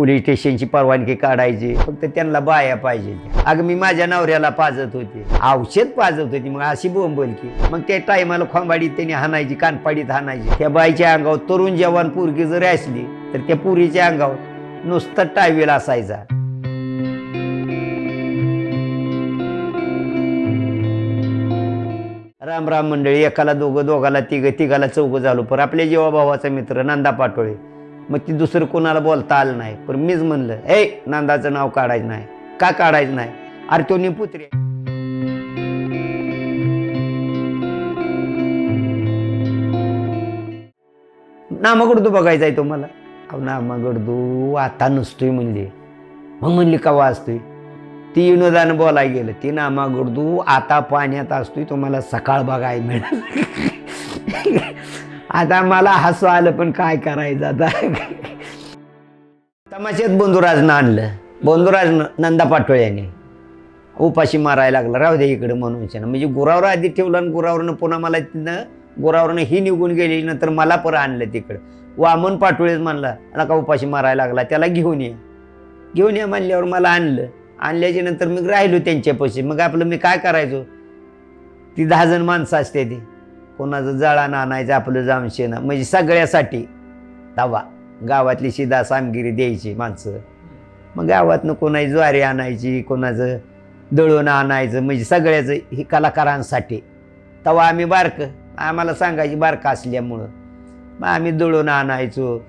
Police स्टेशनची परवानगी काढायची फक्त त्यांना बाया पाहिजे अगं मी माझ्या नवऱ्याला पाजत होते. औषध पाजत होती मग अशी बोंबल की. मग त्या टायमाला खोंबाडीत त्यांनी हाणायची कानपाडीत हाणायची. त्या बाईच्या अंगावर तरुण जवान पोरगी जर असली तर त्या पुरीच्या अंगावर नुसतं टायवेल असायचा. राम राम मंडळी एकाला दोघं दोघाला तिघं तिघाला चौघं झालो. पर आपल्या जेव्हा भावाचा मित्र नंदा पाटोळे. मग ती दुसरं कोणाला बोलता आलं नाही. पण मीच म्हणलं ए नंदाचं नाव काढायचं नाही. का काढायचं नाही? अरे तो निपुत्रे नामागडदू बघायचा आहे तुम्हाला अहो नामागडदू आता नसतोय म्हणजे. मग म्हणली कवा असतोय? ती विनोदानं बोलायला गेलं. ती नामागडदू आता पाण्यात असतोय तुम्हाला सकाळ बघायला मिळाल. आता मला हसू आलं पण काय करायचं आता? तमाशेत बंधुराजनं आणलं. बंधुराज नंदा पाटोळे यांनी. उपाशी मारायला लागला. राहू दे इकडे म्हणून म्हणजे गुरावर आधी ठेवलं आणि गुरावरनं पुन्हा मला तिथनं गुरावरनं ही निघून गेली नंतर मला परत आणलं तिकडं. वामन पाटोळेच म्हणला नका उपाशी मारायला लागला? त्याला घेऊन ये. घेऊन ये म्हणल्यावर मला आणलं. आणल्याच्या नंतर मग राहिलो त्यांच्यापाशी. मग आपलं मी काय करायचो? ती दहा जण माणसं असते ती. कोणाचं जळानं आणायचं आपलं जाऊन शेणं म्हणजे सगळ्यासाठी दावा. गावातली शिदा सामगिरी द्यायची माणसं. मग गावातनं कोणाची ज्वारी आणायची कोणाचं दळून आणायचं म्हणजे सगळ्याचं ही कलाकारांसाठी. तवा आम्ही बारकं आम्हाला सांगायची बारकं असल्यामुळं. मग आम्ही दळून आणायचो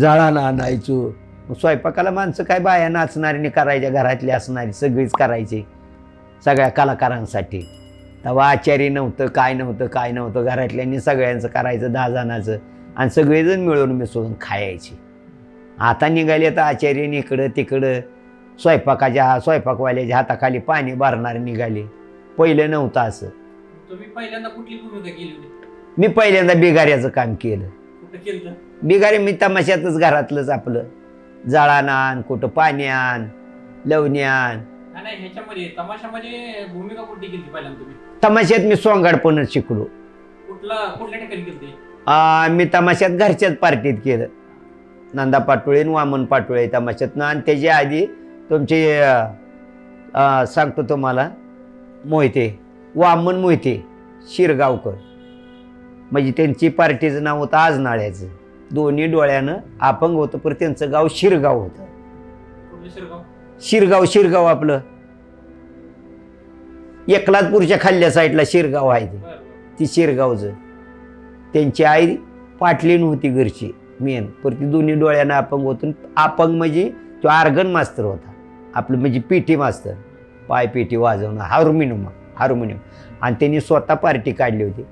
जळानं आणायचो. मग स्वयंपाकाला माणसं काय बाया नाचणारी करायच्या घरातली असणारी सगळीच करायची. सगळ्या कलाकारांसाठी. तेव्हा आचारी नव्हतं काय नव्हतं काय नव्हतं घरातल्यांनी सगळ्यांचं करायचं दहा जणाचं आणि सगळेजण मिळून मिसळून खायचे आता निघाले तर आचार्याने इकडं तिकडं स्वयंपाकाच्या स्वयंपाकवाल्याच्या हाताखाली पाणी भरणारे निघाले. पहिलं नव्हतं असं. तुम्ही पहिल्यांदा कुठली भूमिका केली होती? मी पहिल्यांदा बिगाऱ्याचं काम केलं. कुठं केलं बिगारी मी तमाशातच घरातलंच आपलं. जळान आण कुठं पाणी आण लवणी आण. नाही नाही ह्याच्यामध्ये तमाशामध्ये भूमिका कुठली केली पहिल्यांदा तुम्ही? तमाशात मी सोंगाडपणच शिकलो. कुठला कुठल्या ठिकाणी केली आ, मी तमाशात घरच्याच पार्टीत केलं. नंदा पाटोळे आणि वामन पाटोळे तमाशातनं. आणि त्याच्या आधी तुमचे अ, अ, सांगतो तुम्हाला मोहिते वामन मोहिते शिरगावकर. म्हणजे त्यांची पार्टीचं नाव होतं आजनाळ्याचं. दोन्ही डोळ्यानं अपंग होतं पण त्यांचं गाव शिरगाव होतं. कुठलं शिरगाव? शिरगाव शिरगाव आपलं. एकलातपूरच्या खाल्ल्या साईडला शिरगाव आहे ते. ती शिरगावचं. त्यांची आई पाटलीन होती घरची मेन पर ती दोन्ही डोळ्यानं अपंग होतं. अपंग म्हणजे तो आर्गन मास्तर होता. आपलं म्हणजे पेटी मास्तर पाय पेटी वाजवणं हार्मोनियम हार्मोनियम आणि त्यांनी स्वतः पार्टी काढली होती.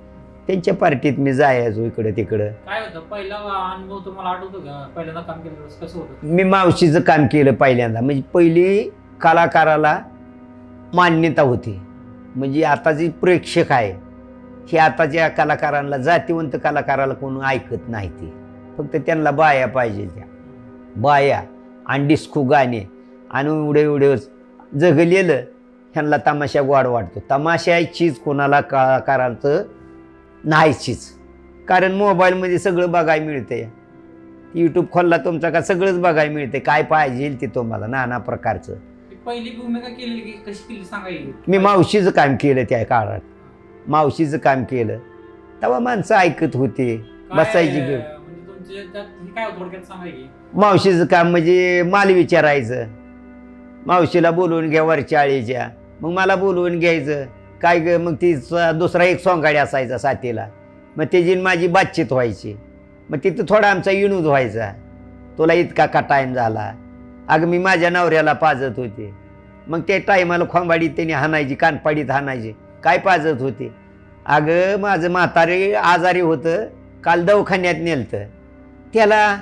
त्यांच्या पार्टीत मी जायचो इकडं तिकडं. काय होतं? पहिला अनुभव तुम्हाला आठवतो का? पहिल्यांदा काम केलं त्यावेळेस कसं होतं? मी मावशीचं काम केलं पहिल्यांदा. म्हणजे पहिली कलाकाराला मान्यता होती. म्हणजे आता जी प्रेक्षक आहे हे आताच्या कलाकारांना जातीवंत कलाकाराला कोण ऐकत नाही ते. फक्त त्यांना बाया पाहिजे त्या. बाया आणि डिस्को गाणे. आणि एवढे एवढे जगलेलं ह्यांना तमाशा गोड वाटतो. तमाशाचीच कोणाला कलाकारांचं नाहीचीच. कारण मोबाईलमध्ये सगळं बघायला मिळतं. यूट्यूब खोलला तुमचा का सगळंच बघायला मिळते. काय पाहिजे ते तुम्हाला नाना प्रकारचं. पहिली भूमिका केलेली की कशी केली सांगायची मी मावशीचं काम केलं त्या काळात. मावशीचं काम केलं. तेव्हा माणसं ऐकत होते. बसायची वेळ. म्हणजे तुमचे त्यात हे काय होतं थोडक्यात सांगायची मावशीचं काम म्हणजे माल विचारायचं. मावशीला बोलवून घ्या वरच्या आळीच्या. मग मला बोलवून घ्यायचं. काय ग मग ती स- दुसरा एक सोंगाडी असायचा साथीला. मग त्याची आणि माझी बातचीत व्हायची. मग तिथं थोडा आमचा विनोद व्हायचा. तुला इतका का टाईम झाला? अगं मी माझ्या नवऱ्याला पाजत होते. मग त्या टायमाला खोंबाडीत त्यांनी हाणायची कानपाडीत हाणायचे. काय पाजत होते? अगं माझं म्हातारे आजारी होतं काल दवाखान्यात नेलतं. त्याला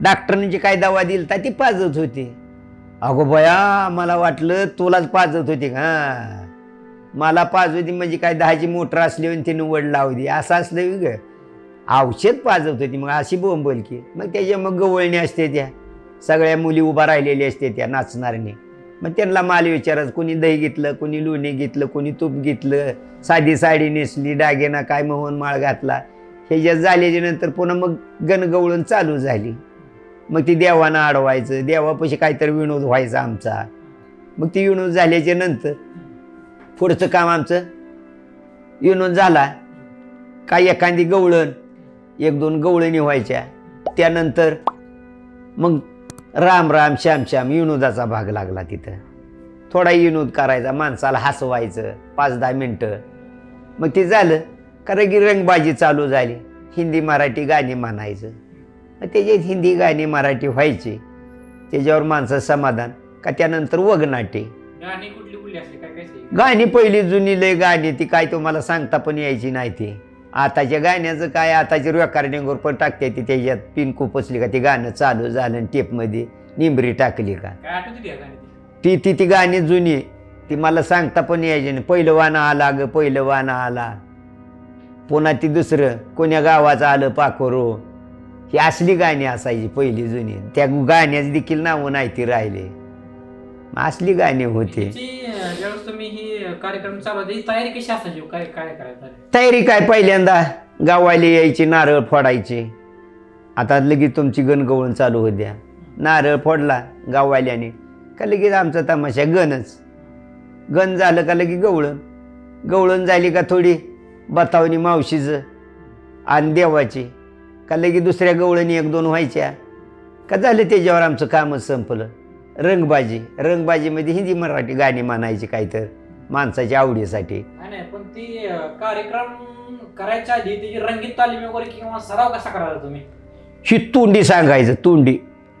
डॉक्टरांची जी काय दवा दिलता तर ती पाजत होती. अगो बया मला वाटलं तुलाच पाजत होती का? हां. मला पाज होती म्हणजे काय दहाची मोटर असली आणि तिने निवड लावली असं असलं ग. औषध पाजत होती मग अशी बोंबल की. मग त्याच्या मग गवळणी असते त्या. सगळ्या मुली उभा राहिलेल्या असते त्या नाचणारने मग त्यांना माल विचारायचं कोणी दही घेतलं कोणी लोणी घेतलं कोणी तूप घेतलं साधी साडी नेसली डागेना काय मोहन माळ घातला. हे जे झाल्याच्यानंतर पुन्हा मग गणगवळण चालू झाली. मग ती देवानं अडवायचं देवापाशी काहीतरी विनोद व्हायचा आमचा. मग ती विनोद झाल्याच्यानंतर पुढचं काम आमचं विनोद झाला. काय एखादी गवळण एक दोन गवळणी व्हायच्या. त्यानंतर मग राम राम श्याम श्याम विनोदाचा भाग लागला तिथं. थोडा विनोद करायचा माणसाला हसवायचं पाच दहा मिनटं. मग ते झालं कारण की रंगबाजी चालू झाली. हिंदी मराठी गाणी म्हणायचं. मग त्याच्यात हिंदी गाणी मराठी व्हायची. त्याच्यावर माणसं समाधान. का त्यानंतर वगनाटे. गाणी पहिली जुनी लय गाणी ती काय तुम्हाला सांगता पण यायची नाही ती. आताच्या गाण्याचं काय? आताची रेकॉर्डिंगवर पण टाकते ती त्याच्यात पिन खुपसली का? ती गाणं चालू झालं आणि टेपमध्ये निंबरी टाकली का? ती ती? ती गाणी जुनी. ती मला सांगता पण यायची नाही. पहिलं वानं आला ग पहिलं वानं आला. पुन्हा ती दुसरं कोण्या गावाचं आलं पाखोरो. ही असली गाणी असायची पहिली जुनी. त्या गाण्याची देखील नावं नाही ती राहिले. असली गाणी होती. तुम्ही ही कार्यक्रम चालू ही तयारी कशी असायची? काय काय करायचं तयारी काय पहिल्यांदा? गावाले यायची नारळ फोडायची. आता लगेच तुमची गणगवळण चालू होत्या नारळ फोडला गाववाल्याने. का लगेच आमचा तमाशा गणच. गण झालं का लगेच गवळण. गवळण झाली का थोडी बतावणी मावशीचं आणि देवाची. का लगेच दुसऱ्या गवळणी एक दोन व्हायच्या. का झालं त्याच्यावर आमचं कामच संपलं. रंगबाजी. रंगबाजीमध्ये हिंदी मराठी गाणी म्हणायची काय तर माणसाच्या आवडीसाठी. नाही नाही पण ती अं, कार्यक्रम करायच्या आधी त्याची रंगीत तालीम वगैरे किंवा सराव कसा करायचा तुम्ही? ही तुंडी सांगायचं तुंडी.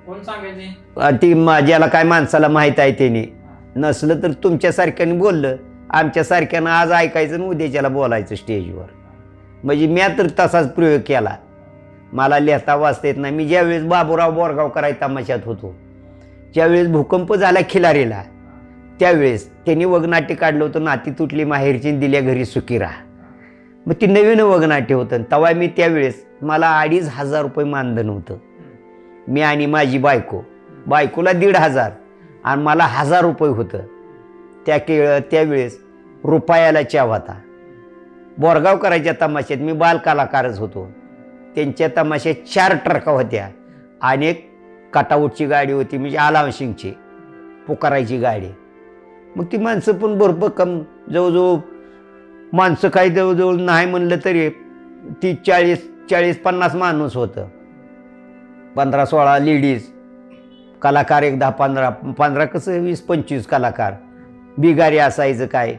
कोण सांगायचे? आणि ती मा- ज्याला काय माणसाला माहीत आहे त्याने. नसलं तर तुमच्यासारख्याने बोललं आमच्यासारख्यानं आज ऐकायचं आणि उद्याच्याला बोलायचं स्टेजवर. म्हणजे मी तर तसाच प्रयोग केला. मला लिहिता वाचता येत नाही. मी ज्यावेळेस बाबूराव बोरगाव कराय तमाशात होतो. ज्यावेळेस भूकंप झाला खिलारीला त्यावेळेस त्यांनी वगनाट्य काढलं होतं नाती तुटली माहेरची दिल्या घरी सुकिरा. मग ती नवीन वगनाट्य होतं तेव्हा मी त्यावेळेस मला अडीच हजार रुपये मानधन होतं. मी आणि माझी बायको बायकोला दीड हजार आणि मला हजार रुपये होतं. त्या केळ त्यावेळेस रुपयाला चाव होता. बोरगाव करायच्या तमाशात मी बालकलाकारच होतो. त्यांच्या तमाशात चार ट्रका होत्या अनेक काटाऊटची गाडी होती म्हणजे आलावशिंगची पुकारायची गाडी. मग ती माणसं पण भरपूर कम जवळजवळ माणसं काही जवळजवळ नाही म्हणलं तरी ती चाळीस चाळीस पन्नास माणूस होतं. पंधरा सोळा लेडीज कलाकार एक दहा पंधरा पंधरा कसं वीस पंचवीस कलाकार. बिगारी असायचं काय?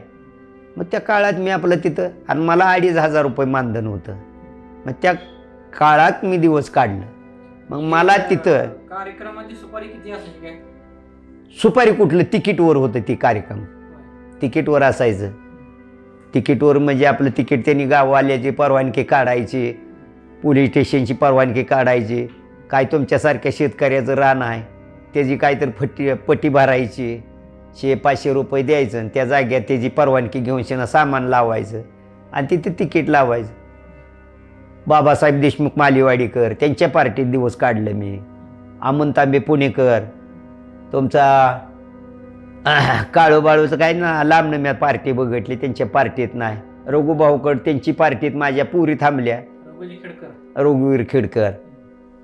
मग त्या काळात मी आपलं तिथं आणि मला अडीच हजार रुपये मानधन होतं. मग त्या काळात मी दिवस काढलं. मग मला तिथं कार्यक्रमाची सुपारी किती असायची काय? सुपारी कुठलं? तिकीटवर होतं ती कार्यक्रम. तिकीटवर असायचं. तिकीटवर म्हणजे आपलं तिकीट त्यांनी गाववाल्याची परवानगी काढायची पोलीस स्टेशनची परवानगी काढायची. काय तुमच्यासारख्या शेतकऱ्याचं रान आहे त्याची काहीतरी फट्टी पट्टी भरायची. शे पाचशे रुपये द्यायचं आणि त्या जाग्यात त्याची परवानगी घेऊन शेणं सामान लावायचं आणि तिथे तिकीट लावायचं. बाबासाहेब देशमुख मालीवाडीकर त्यांच्या पार्टीत दिवस काढलं मी. अमन तांबे पुणेकर तुमचा आह, काळू बाळूचं काय ना लांबनं मी पार्टी बघितली त्यांच्या पार्टीत नाही. रघुभाऊकड त्यांची पार्टीत माझ्या पुरी थांबल्या. रघुवीर खेडकर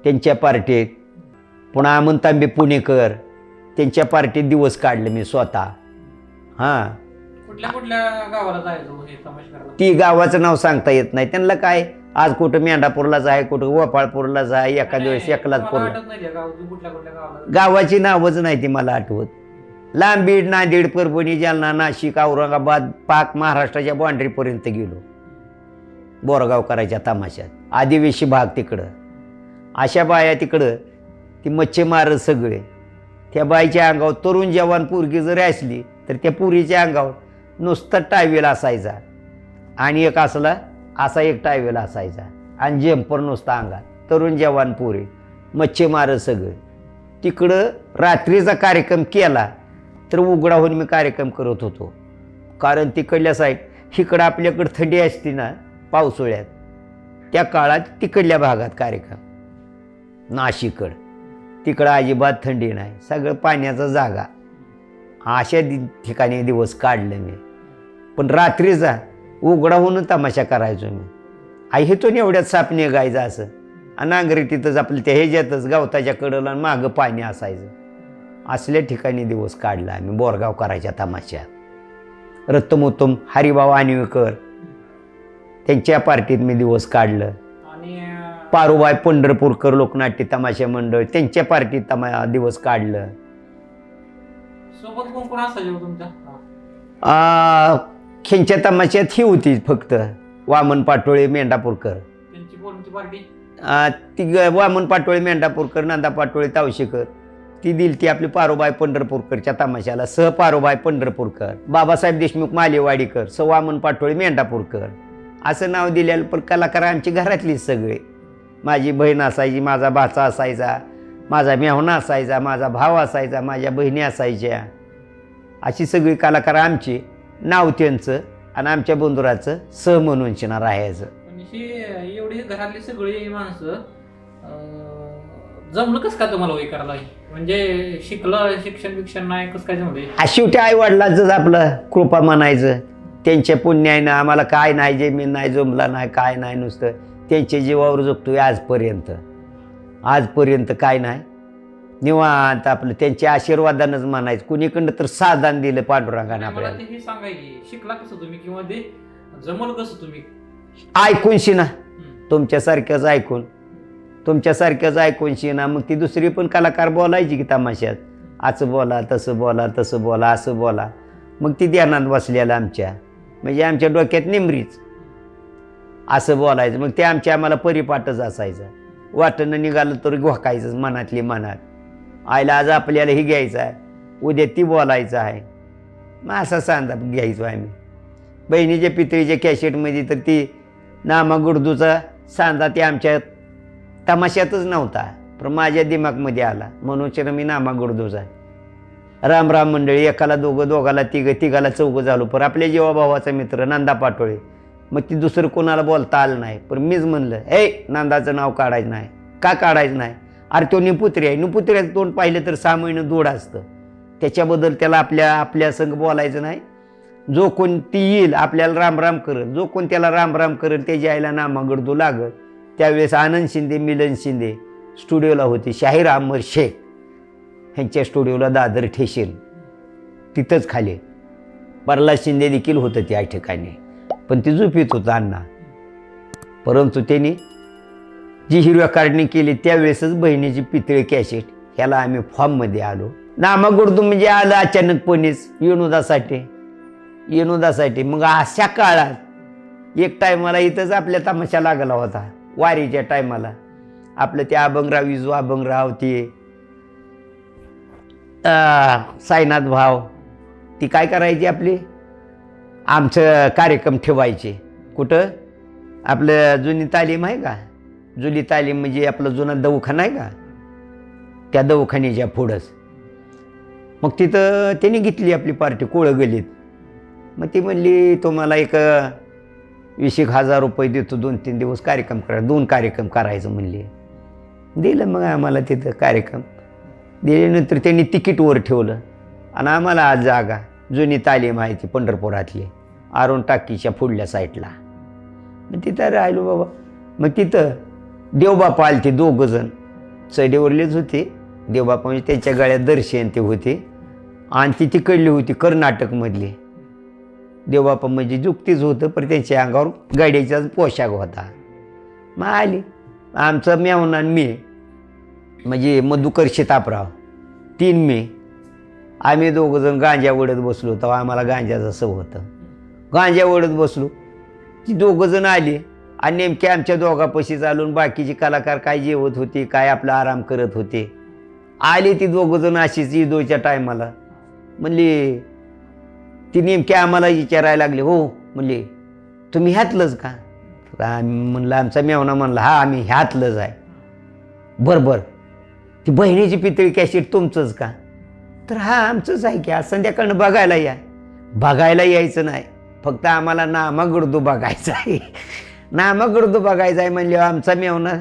त्यांच्या पार्टीत. पुन्हा अमंतांबे पुणेकर त्यांच्या पार्टीत दिवस काढले मी स्वतः. हां. कुठल्या कुठल्या गावाला जायचो हे ती गावाचं नाव सांगता येत नाही. त्यांना काय आज कुठं मेंढापूरलाच आहे कुठं गोपाळपूरलाच आहे एखाद्या वेळेस एकलाच तुम्हाला पूरला आठवत नाही त्या गाव कुठल्या कुठल्या गावाला. गावाची नावच नाही ती मला आठवत. लांबीड नांदेड परभणी जालना नाशिक औरंगाबाद पाक महाराष्ट्राच्या बाँड्रीपर्यंत गेलो. बोरगाव करायच्या तमाशात. आदिवासी भाग तिकडं. अशा बाया तिकडं ती मच्छीमार सगळे. त्या बाईच्या अंगावर तरुण जवान पोरगी जर असली तर त्या पुरीच्या अंगावर नुसतं टायवेल असायचा. आणि एक असला असा एक टायवेल असायचा. आणि जेम्पर नुसता अंगात. तरुण जवान पोरे. मच्छीमार सगळे. तिकडं रात्रीचा कार्यक्रम केला तर उघडाहून मी कार्यक्रम करत होतो. कारण तिकडल्या साईड इकडं आपल्याकडं थंडी असते ना पावसाळ्यात. त्या काळात तिकडल्या भागात कार्यक्रम. नाशिकड तिकडं अजिबात थंडी नाही. सगळं पाण्याचा जागा. अशा दि ठिकाणी दिवस काढलं मी. पण रात्रीचा उघडा होऊन तमाशा करायचो मी. आई हेतून एवढ्यात साप निघायचा असं. आणि नांगरी तिथंच आपलं त्या ह्याच्यातच गवताच्या कडला आणि मागं पाणी असायचं. असल्या ठिकाणी दिवस काढला आम्ही बोरगाव करायच्या तमाशात. रत्तमोत्तम हरिभाऊ आणवीकर त्यांच्या पार्टीत मी दिवस काढलं. पारुबाई पंढरपूरकर लोकनाट्य तमाशा मंडळ त्यांच्या पार्टीत तमा दिवस काढलं. सोबत कोण कोण असायचे हो तुमच्या? आ, खेंच्या तमाशात ही होती फक्त. वामन पाटोळे मेंढापूरकर. त्यांची कोणती पार्टी? आ, ती ग- वामन पाटोळे मेंढापूरकर नंदा पाटोळे तावशेकर ती दिली ती आपली पारोबाई पंढरपूरकरच्या तमाशाला. सह पारोबाई पंढरपूरकर. बाबासाहेब देशमुख मालेवाडीकर. स वामन पाटोळे मेंढापूरकर. असं नाव दिलेलं पण कलाकार आमची घरातलीच सगळे. माझी बहीण असायची माझा भाचा असायचा माझा मेहना असायचा माझा भाव असायचा माझ्या बहिणी असायच्या. अशी सगळी कलाकार आमची. नाव त्यांचं आणि आमच्या बंधुराचं सह म्हणून शिना राहायचं पण ही एवढी घरातली सगळी माणसं जमलं कसं का तुम्हाला करायला? म्हणजे शिकलं शिक्षण बिक्षण नाही कसं काय जमलं? शेवटी आई वडिलांचंच आपलं कृपा म्हणायचं. त्यांच्या पुण्यानं आम्हाला काय नाही जमीन नाही जमला नाही काय नाही नुसतं. त्यांच्या जीवावर जगतोय आजपर्यंत. आजपर्यंत काय नाही. निवांत आपलं त्यांच्या आशीर्वादानंच म्हणायचं. कुणीकडं तर साधन दिलं पांडुरंगानं मला आपल्याला. ते हे सांगायची शिकला कसं तुम्ही किंवा ते जमल कसं तुम्ही? ऐकून शिना. हम्म. तुमच्यासारख्याच ऐकून. तुमच्यासारख्याच ऐकून शिना. मग ती दुसरी पण कलाकार बोलायची की तमाशात. असं बोला तसं बोला तसं बोला असं बोला. मग ती ध्यानात बसलेलं आमच्या. म्हणजे आमच्या डोक्यात निमरीच. असं बोलायचं. मग ते आमच्या आम्हाला परिपाठच असायचं. वाटणं निघालं तर घोकायचंच मनातली मनात. आईला आज आपल्याला ही घ्यायचं आहे. उद्या ती बोलायचं आहे. मग असा सांदा घ्यायचो आम्ही. बहिणीच्या पितळीच्या कॅसेटमध्ये तर ती नामा गुडदूचा सांजा ते आमच्या तमाशातच नव्हता पण माझ्या दिमागमध्ये आला. म्हणून मी नामा गुडदूचा राम राम मंडळी एकाला दोघं दोघाला तिघं तिघाला चौघं झालो. पर आपल्या जेव्हा भावाचा मित्र नंदा पाटोळे. मग ती दुसरं कोणाला बोलता आलं नाही. पण मीच म्हणलं हे नंदाचं नाव काढायचं नाही. का काढायचं नाही? अरे तो निपुत्री आहे. निपुत्र्याचं तोंड पाहिलं तर सहा महिनं दोड असतं. त्याच्याबद्दल त्याला आपल्या आपल्या संग बोलायचं नाही. जो कोण ती येईल आपल्याला राम राम करेल. जो कोण त्याला राम राम करेल त्याच्या आईला नामा लागल. त्यावेळेस आनंद शिंदे मिलन शिंदे स्टुडिओला होते. शाहीर अहमद शेख ह्यांच्या स्टुडिओला दादर ठेशील. तिथंच खाली. प्रल्हाद शिंदे देखील होतं त्या ठिकाणी. पण ती झोपीत होतं अण्णा. परंतु त्यांनी जी हिरव्या काढणी केली त्यावेळेसच बहिणीची पितळे कॅसेट ह्याला आम्ही फॉर्ममध्ये आलो. नामा गुडदू म्हणजे आलं अचानकपणेच विनोदासाठी विनोदासाठी मग अशा काळात एक टायमाला इथंच आपल्या तमाशा लागला होता. वारीच्या टायमाला. आपलं ते अभंगराव विजू अभंगराव ते साईनाथ भाव. ती काय करायची आपली? आमचं कार्यक्रम ठेवायचे. कुठं? आपलं जुनी तालीम आहे का? जुनी तालीम म्हणजे आपलं जुना दवाखाना आहे का? त्या दवाखान्याच्या पुढंच. मग तिथं त्यांनी घेतली आपली पार्टी कोळं गलीत. मग ती म्हणली तुम्हाला एक वीस एक हजार रुपये देतो दोन तीन दिवस कार्यक्रम करा दोन कार्यक्रम करायचं म्हणले. दिलं मग आम्हाला तिथं कार्यक्रम. दिल्यानंतर त्यांनी तिकीटवर ठेवलं. आणि आम्हाला आज जागा जुनी तालीम आहे ती पंढरपुरातली आरुण टाकीच्या पुढल्या साईडला. मग तिथं राहिलो बाबा. मग तिथं देवबापा आले ते दोघं जण. चढीवरलेच होते. देवबापा म्हणजे त्यांच्या गळ्यात दर्शन ते होते. आणि ती तिकडली होती कर्नाटकमधली. देवबापा म्हणजे जुक्तीच होतं पण त्यांच्या अंगावर गाड्याचा पोशाख होता. मग आली. आमचं मेवना मे मी. म्हणजे मधुकर शितापराव. तीन मे. आम्ही दोघंजण गांजा ओढत बसलो. तेव्हा आम्हाला गांजाचं सव होतं. गांजा ओढत बसलो. ती दोघंजण आली. आणि नेमके आमच्या दोघापाशी चालून बाकीचे कलाकार काय जेवत होते काय आपला आराम करत होते. आले ती दोघं जण अशीच ईदोच्या टायमाला. म्हणली ती नेमके आम्हाला विचारायला लागले हो म्हणले तुम्ही ह्यातलंच का? आम्ही म्हणलं आमचा मेवना म्हणला हा आम्ही ह्यातलंच आहे. बरं बरं ती बहिणीची पितळी कॅसेट तुमचंच का? तर हा आमचंच आहे की आज संध्याकाळनं बघायला या. बघायला यायचं नाही फक्त आम्हाला नामा गुडदू बघायचा आहे. नामा गुडदू बघायचा आहे म्हणले आमचा मेवना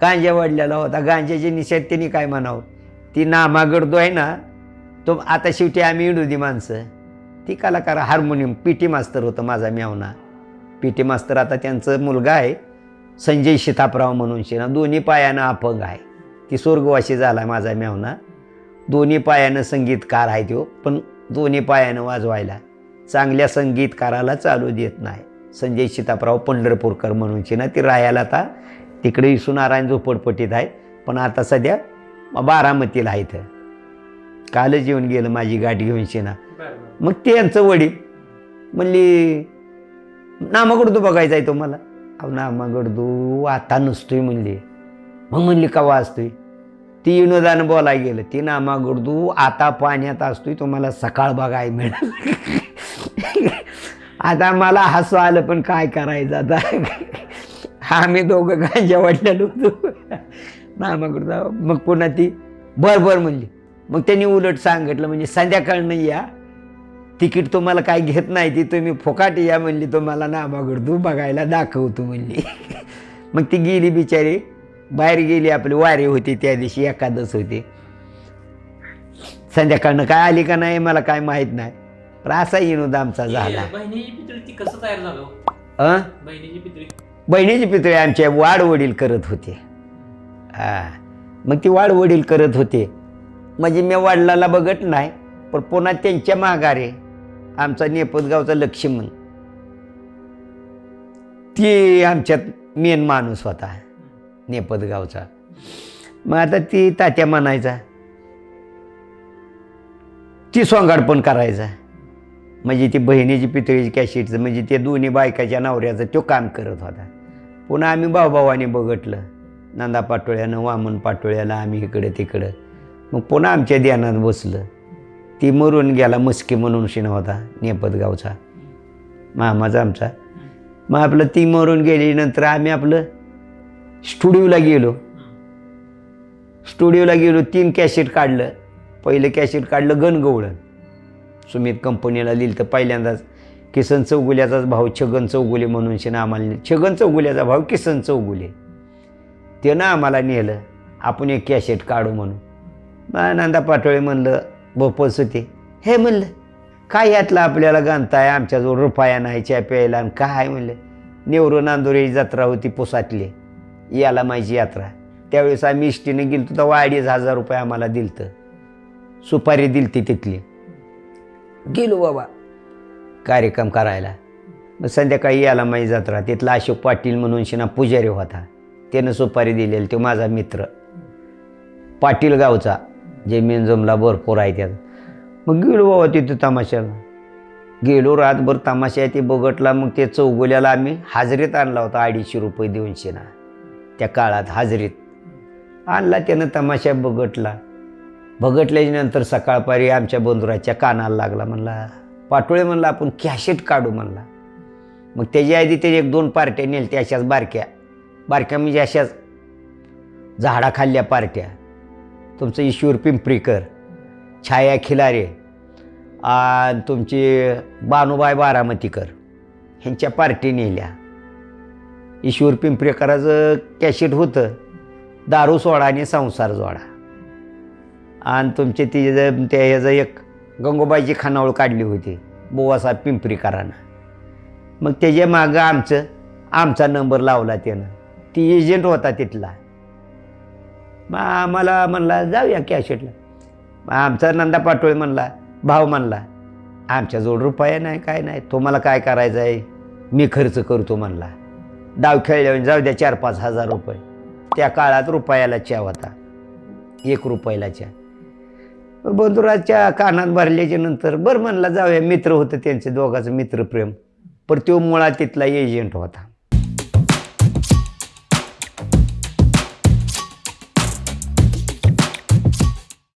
गांजा वडलेला होता. गांजाची निषेध त्यांनी काय म्हणावं? ती नामा आहे ना तो आता शेवटी आम्ही इडुदी माणसं. ती कलाकार हार्मोनियम पी टी मास्तर होतं माझा मेवना पी टी मास्तर आता त्यांचं मुलगा आहे संजय शितापराव म्हणून शेना. दोन्ही पायानं अपंग आहे. ती स्वर्गवाशी झाला माझा मेवना दोन्ही पायानं संगीतकार आहे तो पण दोन्ही पायानं वाजवायला. चांगल्या संगीतकाराला चालू देत नाही. संजय सीतापराव पंढरपूरकर म्हणून ना ती राहायला आता तिकडे नारायण झोपडपट्टीत आहे. पण आता सध्या बारामतीला आहे इथं. कालच येऊन गेलं माझी गाठ घेऊन शिना मग ते यांचं वडील म्हणली नामागडदू बघायचा आहे तुम्हाला अहो नामागडदू आता नसतोय म्हणली. मग म्हणली का वाचतोय ती विनोदानं बोलायला गेलं. ती नामागडदू आता पाण्यात असतोय तुम्हाला सकाळ बघाय मिळेल. आता मला हसू आलं पण काय करायचं आता? आम्ही दोघं गांजा वाटलेलो होतो. ना मग पुन्हा ती बर बर म्हणली. मग त्यांनी उलट सांगितलं म्हणजे संध्याकाळनं या. तिकीट तुम्हाला काय घेत नाही ती तुम्ही फोकाट या म्हणली तुम्हाला. नामागडदू बघायला दाखवतो म्हणली. मग ती गेली बिचारी. बाहेर गेली आपली वारी होती त्या दिवशी एकादश होती. संध्याकाळनं काय आली का नाही मला काय माहीत नाही. पण असा विनोद आमचा झाला. बहिणीची पितळी ती कसं तयार झालं हो? अं? बहिणीची पितळी. बहिणीची पितळे आमच्या वाडवडील करत होते. हा. मग ती वाडवडील करत होते. म्हणजे मी वडिलाला बघत नाही पण पुन्हा त्यांच्या माघारे आमचा नेपदगावचा लक्ष्मण. ती आमच्यात मेन माणूस होता नेपदगावचा मग आता ती तात्या म्हणायचा ती सोंगाड पण करायचा. म्हणजे ती बहिणीची पितळीची कॅशेटचं म्हणजे ते दोन्ही बायकाच्या नवऱ्याचं तो काम करत होता. पुन्हा आम्ही भाऊभावाने बघटलं. नंदा पाटोळ्यानं वामन पाटोळ्याला आम्ही इकडं तिकडं. मग पुन्हा आमच्या ध्यानात बसलं. ती मरून गेला मस्की म्हणून शिणा होता नेपदगावचा मामाचा आमचा. मग आपलं ती मरून गेल्यानंतर आम्ही आपलं स्टुडिओला गेलो. स्टुडिओला गेलो तीन कॅसेट काढलं. पहिलं कॅसेट काढलं गणगवळण. सुमित कंपनीला दिलं तर पहिल्यांदाच. किसन चौगुल्याचाच भाव छगन चौगुले म्हणून शिना आम्हाला ने- छगन चौगुल्याचा भाव किसन चौगुले. त्यानं आम्हाला नेलं. आपण एक कॅसेट काढू म्हणून. मग नंदा पाटोळे म्हणलं बपस होते हे म्हणलं काय यातलं आपल्याला गाणताय? आमच्याजवळ रुपया नाही च्या प्यायला आणि काय? म्हणलं. नेवरो नांदोरी जत्रा होती पोसातली. याला माझी यात्रा. त्यावेळेस आम्ही इष्टीने गेलो तर अडीच हजार रुपये आम्हाला दिलतं. सुपारी दिलती तिथली. गेलो बाबा. कार्यक्रम करायला. मग संध्याकाळी याला माई जत्रा. तिथला अशोक पाटील म्हणून शिना पुजारी होता. त्यानं सुपारी दिलेली तो माझा मित्र. पाटील गावचा जे जमला भरपूर आहे त्यात. मग गेलो बाबा तिथं तमाशाला. गेलो रातभर तमाशा आहे ते बघटला. मग ते चौगुल्याला आम्ही हाजरीत आणला होता अडीचशे रुपये देऊन शिना. त्या काळात हाजरीत. आणला त्यानं तमाशा बघटला. बघटल्याच्या नंतर सकाळपारी आमच्या बंधुराच्या कानाला लागला म्हणला पाटोळे म्हणला आपण कॅशेट काढू म्हणला. मग त्याच्या आधी त्याच्या एक दोन पार्ट्या नेल त्या अशाच बारक्या. बारक्या म्हणजे अशाच झाडाखाल्ल्या पार्ट्या. तुमचं ईश्वर पिंपरीकर छाया खिलारे आणि तुमची बानुबाई बारामतीकर ह्यांच्या पार्टी नेल्या. ईश्वर पिंपरेकराचं कॅशेट होतं. दारू सोडा आणि संसार जोडा. आणि तुमचे ती ज- त्या ह्याचं एक गंगोबाईची खानावळ काढली होती बोवासाहेब पिंपरीकरांना. मग त्याच्या मागं आमचं आमचा नंबर लावला त्यानं. ती एजंट होता तिथला. मग आम्हाला म्हणला जाऊया कॅशेटला. मग आमचा नंदा पाटोळे म्हणला भाव म्हणला आमच्याजवळ रुपया नाही काय नाही तुम्हाला काय करायचं आहे? मी खर्च करतो म्हणला. डाव खेळल्यावर जाऊ द्या चार पाच हजार रुपये. त्या काळात रुपयाला च्या होता. एक रुपयाला च्या. बंधुराच्या कानात भरल्याच्या नंतर बरं म्हणला जाऊया मित्र होतं त्यांचे दोघाचं मित्रप्रेम. पण तो मुळात तिथला एजंट होता.